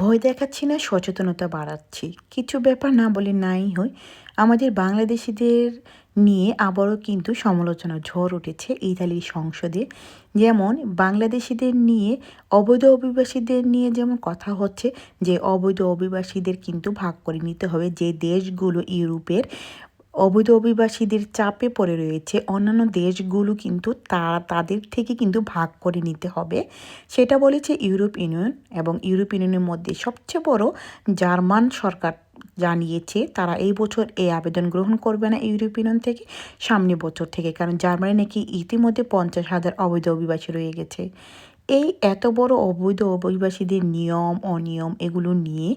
ভয় দেখাচ্ছি না, সচেতনতা বাড়াচ্ছি। কিছু ব্যাপার না বলে নাই হয় আমাদের বাংলাদেশিদের নিয়ে আবারও কিন্তু সমালোচনা ঝড় উঠেছে ইতালির সংসদে। যেমন বাংলাদেশিদের নিয়ে, অবৈধ অভিবাসীদের নিয়ে যেমন কথা হচ্ছে, যে অবৈধ অভিবাসীদের কিন্তু ভাগ করে নিতে হবে যে দেশগুলো ইউরোপের অবৈধ অভিবাসীদের চাপে পড়ে রয়েছে। অন্যান্য দেশগুলো কিন্তু তারা তাদের থেকে কিন্তু ভাগ করে নিতে হবে। সেটা বলেছে ইউরোপ ইউনিয়ন এবং ইউরোপ ইউনিয়নের মধ্যে সবচেয়ে বড় জার্মান সরকার জানিয়েছে, তারা এই বছর এই আবেদন গ্রহণ করবে না ইউরোপ ইউনিয়ন থেকে সামনে বছর থেকে। কারণ জার্মানি নাকি ইতিমধ্যে পঞ্চাশ হাজার অবৈধ অভিবাসী রয়ে গেছে। এই এত বড় অবৈধ অভিবাসীদের নিয়ম, অনিয়ম এগুলো নিয়ে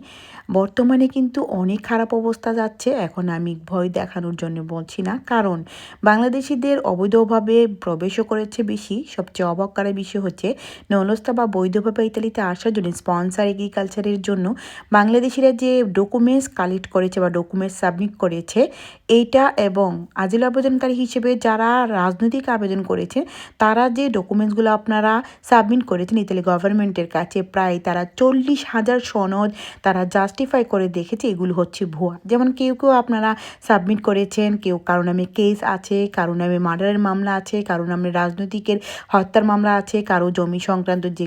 বর্তমানে কিন্তু অনেক খারাপ অবস্থা যাচ্ছে। এখন আমি ভয় দেখানোর জন্য বলছি না। কারণ বাংলাদেশিদের অবৈধভাবে প্রবেশও করেছে বেশি। সবচেয়ে অবাক বিষয় হচ্ছে, নলস্তা বা বৈধভাবে ইতালিতে আসার জন্য স্পন্সার এগ্রিকালচারের জন্য বাংলাদেশিরা যে ডকুমেন্টস কালেক্ট করেছে বা ডকুমেন্টস সাবমিট করেছে, এইটা এবং আজিল আবেদনকারী হিসেবে যারা রাজনৈতিক আবেদন করেছে, তারা যে ডকুমেন্টসগুলো আপনারা সাবমিট করেছেন ইতালি গভর্নমেন্টের কাছে। প্রায় তারা চল্লিশ হাজার সনদ তারা জাস্টিফাই করে দেখেছে এগুলো হচ্ছে ভুয়া। যেমন কেউ কেউ আপনারা সাবমিট করেছেন, কেউ কারও নামে কেস আছে, কারও নামে মার্ডারের মামলা আছে, কারও নামে রাজনৈতিকের হত্যার মামলা আছে, কারও জমি সংক্রান্ত যে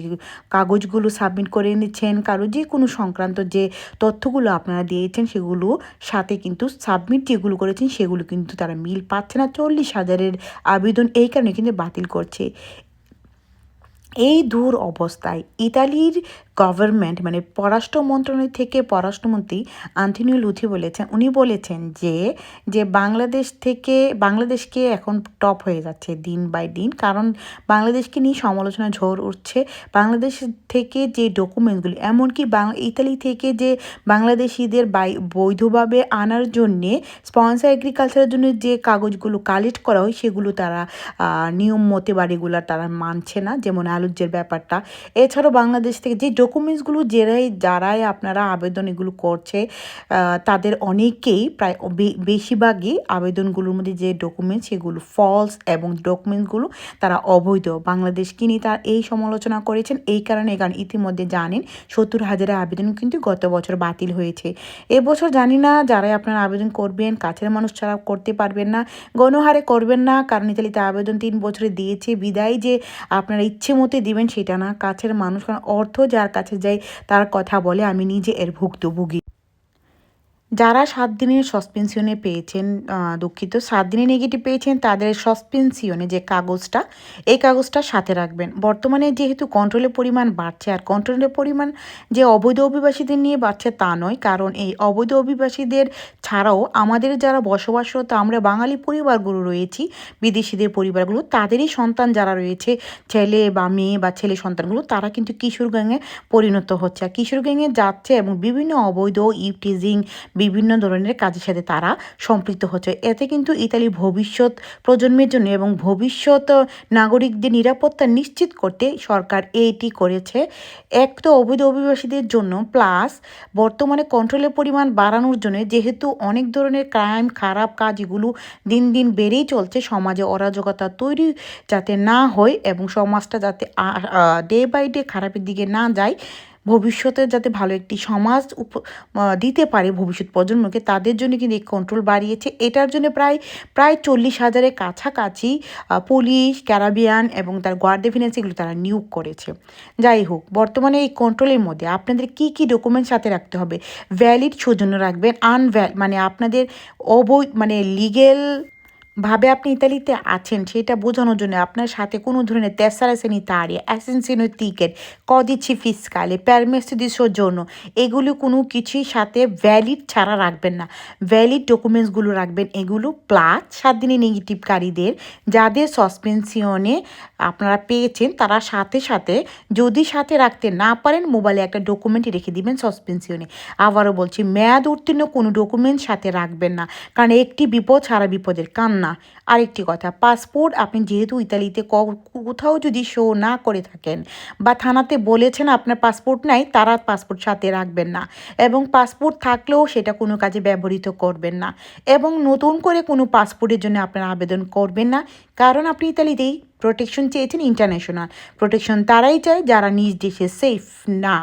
কাগজগুলো সাবমিট করে নিচ্ছেন কারও যে কোনো সংক্রান্ত যে তথ্যগুলো আপনারা দিয়েছেন সেগুলো সাথে কিন্তু সাবমিট যেগুলো করেছেন সেগুলো কিন্তু তারা মিল পাচ্ছে না। চল্লিশ হাজারের আবেদন এই কারণে কিন্তু বাতিল করছে। এই দূর অবস্থায় ইতালির গভর্নমেন্ট মানে পররাষ্ট্র মন্ত্রণালয় থেকে পররাষ্ট্রমন্ত্রী আন্থনিও লুথি বলেছেন, উনি বলেছেন যে যে বাংলাদেশ থেকে, বাংলাদেশকে এখন টপ হয়ে যাচ্ছে দিন বাই দিন। কারণ বাংলাদেশকে নিয়ে সমালোচনা ঝড় উঠছে। বাংলাদেশ থেকে যে ডকুমেন্টসগুলি এমনকি বাংলা ইতালি থেকে যে বাংলাদেশিদের বাই, বৈধভাবে আনার জন্যে স্পন্সার এগ্রিকালচারের জন্য যে কাগজগুলো কালেক্ট করা হয়, সেগুলো তারা নিয়ম মতে বাড়িগুলো তারা মানছে না, যেমন আলোচ্যের ব্যাপারটা। এছাড়াও বাংলাদেশ থেকে যে ডকুমেন্টসগুলো যেরাই, যারাই আপনারা আবেদন এগুলো করছে তাদের অনেকেই প্রায় বেশিরভাগই আবেদনগুলোর মধ্যে যে ডকুমেন্টস, সেগুলো ফলস এবং ডকুমেন্টসগুলো তারা অবৈধ। বাংলাদেশ নিয়ে তারা এই সমালোচনা করেছেন? এই কারণে কারণ ইতিমধ্যে জানেন, সত্তর হাজারের আবেদন কিন্তু গত বছর বাতিল হয়েছে। এবছর জানি না যারাই আপনারা আবেদন করবেন, কাছের মানুষ ছাড়া করতে পারবেন না, গণহারে করবেন না, কারণ ইতালিতে আবেদন তিন বছরে দিয়েছে, বিদায় যে আপনারা ইচ্ছে মতো দিবেন সেটা না, কাছের মানুষ, কারণ অর্থ যার কাছে যাই তার কথা বলে আমি নিজে এর ভুক্তভোগী। যারা সাত দিনের সসপেনশনে পেয়েছেন দুঃখিত, সাত দিনে নেগেটিভ পেয়েছেন, তাদের সসপেনশনে যে কাগজটা, এই কাগজটা সাথে রাখবেন। বর্তমানে যেহেতু কন্ট্রোলের পরিমাণ বাড়ছে, আর কন্ট্রোলের পরিমাণ যে অবৈধ অভিবাসীদের নিয়ে বাড়ছে তা নয়, কারণ এই অবৈধ অভিবাসীদের ছাড়াও আমাদের যারা বসবাসরত, আমরা বাঙালি পরিবারগুলো রয়েছি, বিদেশিদের পরিবারগুলো, তাদেরই সন্তান যারা রয়েছে, ছেলে বা মেয়ে বা ছেলে সন্তানগুলো, তারা কিন্তু কিশোর গ্যাংয়ে পরিণত হচ্ছে। আর কিশোর গ্যাংয়ে যাচ্ছে এবং বিভিন্ন অবৈধ ইউটিজিং বিভিন্ন ধরনের কাজের সাথে তারা সম্পৃক্ত হচ্ছে। এতে কিন্তু ইতালি ভবিষ্যৎ প্রজন্মের জন্য এবং ভবিষ্যৎ নাগরিকদের নিরাপত্তা নিশ্চিত করতে সরকার এইটি করেছে। এক তো অবৈধ অভিবাসীদের জন্য প্লাস বর্তমানে কন্ট্রোলের পরিমাণ বাড়ানোর জন্য যেহেতু অনেক ধরনের ক্রাইম খারাপ কাজ এগুলো দিন দিন বেড়েই চলছে, সমাজে অরাজকতা তৈরি যাতে না হয় এবং সমাজটা যাতে ডে বাই ডে খারাপের দিকে না যায় ভবিষ্যতে যাতে ভালো একটি সমাজ উপ দিতে পারে ভবিষ্যৎ প্রজন্মকে, তাদের জন্য কিন্তু এই কন্ট্রোল বাড়িয়েছে। এটার জন্য প্রায় প্রায় চল্লিশ হাজারের কাছাকাছি পুলিশ ক্যারাবিয়ান এবং তার গার্ড ডিফেন্স এগুলো তারা নিয়োগ করেছে। যাই হোক, বর্তমানে এই কন্ট্রোলের মধ্যে আপনাদের কি কি ডকুমেন্ট সাথে রাখতে হবে? ভ্যালিড সৌজন্য রাখবেন আনভ্যাল মানে আপনাদের অবৈধ মানে লিগেল ভাবে আপনি ইতালিতে আছেন, সেটা বোঝানোর জন্য আপনার সাথে কোনো ধরনের তেসারা তাড়ি অ্যাসেন্সিনো টিকেট কদিচ্ছি ফিসকালে পারমেসি দি জন্য এগুলো কোনো কিছুই সাথে ভ্যালিড ছাড়া রাখবেন না। ভ্যালিড ডকুমেন্টসগুলো রাখবেন, এগুলো প্লাস সাত দিনে নেগেটিভকারীদের যাদের সসপেনশনে আপনারা পেয়েছেন, তারা সাথে সাথে যদি সাথে রাখতে না পারেন, মোবাইলে একটা ডকুমেন্ট রেখে দিবেন সসপেনশনে আবারও বলছি, মেয়াদ উত্তীর্ণ কোনো ডকুমেন্ট সাথে রাখবেন না, কারণ একটি বিপদ সারা বিপদের কান্না। আরেকটি কথা পাসপোর্ট আপনি যেহেতু ইতালিতে কোথাও যদি শো না করে থাকেন বা থানাতে বলেছেন আপনার পাসপোর্ট নাই, তারা পাসপোর্ট সাথে রাখবেন না এবং পাসপোর্ট থাকলেও সেটা কোনো কাজে ব্যবহৃত করবেন না। এবং নতুন করে কোনো পাসপোর্টের জন্য আপনারা আবেদন করবেন না, কারণ আপনি ইতালিতেই প্রোটেকশন চেয়েছেন ইন্টারন্যাশনাল প্রোটেকশন তারাই চায় যারা নিজ দেশে সেফ না।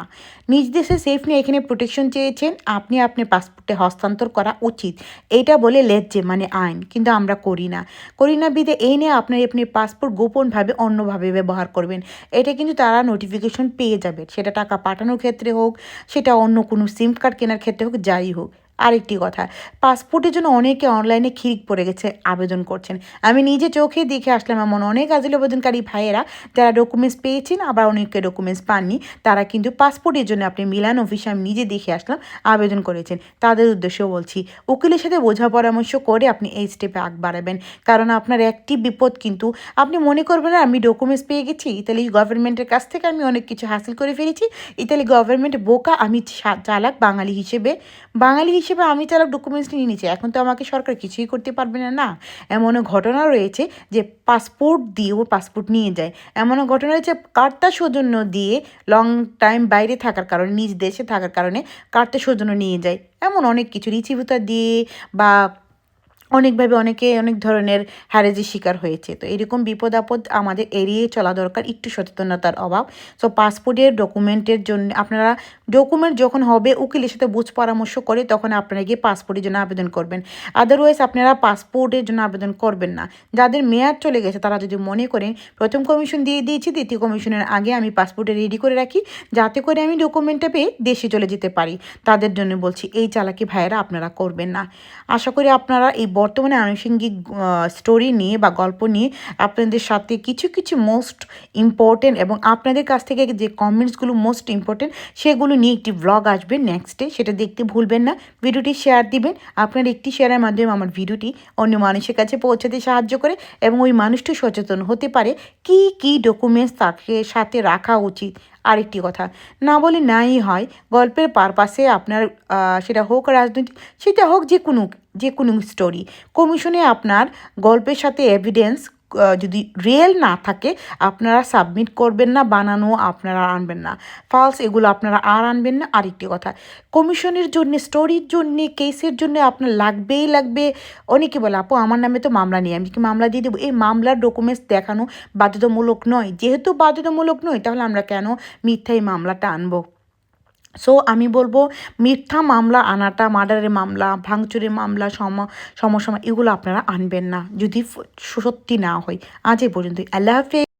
নিজ দেশে সেফ নিয়ে এখানে প্রোটেকশন চেয়েছেন, আপনি আপনার পাসপোর্টে হস্তান্তর করা উচিত। এইটা বলে লেজ্জে মানে আইন, কিন্তু আমরা করি না। করি না বিদে এই নিয়ে আপনার আপনি পাসপোর্ট গোপনভাবে অন্যভাবে ব্যবহার করবেন। এটা কিন্তু তারা নোটিফিকেশন পেয়ে যাবে। সেটা টাকা পাঠানোর ক্ষেত্রে হোক, সেটা অন্য কোনো সিম কার্ড কেনার ক্ষেত্রে হোক, যাই হোক। আরেকটি কথা পাসপোর্টের জন্য অনেকে অনলাইনে খিরিক পড়ে গেছে, আবেদন করছেন। আমি নিজে চোখে দেখে আসলাম, এমন অনেক আজিল আবেদনকারী ভাইয়েরা, যারা ডকুমেন্টস পেয়েছেন আবার অনেকে ডকুমেন্টস পাননি, তারা কিন্তু পাসপোর্টের জন্য আপনি মিলান অফিসে আমি নিজে দেখে আসলাম, আবেদন করেছেন। তাদের উদ্দেশ্যেও বলছি, উকিলের সাথে বোঝা পরামর্শ করে আপনি এই স্টেপে আগ বাড়াবেন, কারণ আপনার একটি বিপদ কিন্তু, আপনি মনে করবেন, আমি ডকুমেন্টস পেয়ে গেছি, ইতালি গভর্নমেন্টের কাছ থেকে আমি অনেক কিছু হাসিল করে ফেলেছি, ইতালি গভর্নমেন্ট বোকা, আমি চালাক বাঙালি হিসেবে বাঙালি হিসেবে আমি চালক ডকুমেন্টস নিয়ে নিয়েছি। এখন তো আমাকে সরকার কিছুই করতে পারবে না না? এমনও ঘটনা রয়েছে যে পাসপোর্ট দিয়ে দিয়েও পাসপোর্ট নিয়ে যায়। এমনও ঘটনা রয়েছে কার্তা সৌজন্য দিয়ে লং টাইম বাইরে থাকার কারণে, নিজ দেশে থাকার কারণে কার্তা সৌজন্য নিয়ে যায়। এমন অনেক কিছু। রিচিভুতা দিয়ে বা অনেকভাবে অনেকে অনেক ধরনের হ্যারেজের শিকার হয়েছে। তো এরকম বিপদ আপদ আমাদের এড়িয়ে চলা দরকার একটু সচেতনতার অভাব। সো পাসপোর্টের ডকুমেন্টের জন্য আপনারা ডকুমেন্ট যখন হবে, উকিলের সাথে বুঝ পরামর্শ করে তখন আপনারা গিয়ে পাসপোর্টের জন্য আবেদন করবেন। আদারওয়াইজ আপনারা পাসপোর্টের জন্য আবেদন করবেন না। যাদের মেয়াদ চলে গেছে, তারা যদি মনে করেন, প্রথম কমিশন দিয়ে দিয়েছি, দ্বিতীয় কমিশনের আগে আমি পাসপোর্টে রেডি করে রাখি, যাতে করে আমি ডকুমেন্টটা পেয়ে দেশে চলে যেতে পারি। তাদের জন্য বলছি, এই চালাকি ভাইয়েরা আপনারা করবেন না। আশা করি আপনারা এই বর্তমানে আনুষঙ্গিক স্টোরি নিয়ে বা গল্প নিয়ে আপনাদের সাথে কিছু কিছু মোস্ট ইম্পর্টেন্ট এবং আপনাদের কাছ থেকে যে কমেন্টসগুলো মোস্ট ইম্পর্টেন্ট সেগুলো নিয়ে একটি ব্লগ আসবে নেক্সটে সেটা দেখতে ভুলবেন না। ভিডিওটি শেয়ার দিবেন। আপনার একটি শেয়ারের মাধ্যমে আমার ভিডিওটি অন্য মানুষের কাছে পৌঁছাতে সাহায্য করে এবং ওই মানুষটি সচেতন হতে পারে। কি কি ডকুমেন্টস তাকে সাথে রাখা উচিত? আরেকটি কথা। না বলে নাই হয়, গল্পের পারপাসে আপনার সেটা হোক রাজনৈতিক, সেটা হোক যে কোনো যে কোনো স্টোরি কমিশনে আপনার গল্পের সাথে এভিডেন্স যদি রিয়েল না থাকে, আপনারা সাবমিট করবেন না, বানানো আপনারা আনবেন না। ফালস এগুলো আপনারা আর আনবেন না। আরেকটি কথা, কমিশনের জন্য, স্টোরির জন্য, কেসের জন্য আপনার লাগবেই লাগবে। অনেকে বলে, আপু, আমার নামে তো মামলা নেই, আমি কি মামলা দিয়ে দেবো? এই মামলার ডকুমেন্টস দেখানো বাধ্যতামূলক নয়। যেহেতু বাধ্যতামূলক নয়, তাহলে আমরা কেন মিথ্যা এই মামলাটা আনব? সো আমি বলব মিথ্যা মামলা, আনাটা, মার্ডারের মামলা, ভাঙচুরের মামলা, সম সমসময় এগুলো আপনারা আনবেন না। যদি সত্যি না হয়। আজ এই পর্যন্তই। আল্লাহ হাফেজ।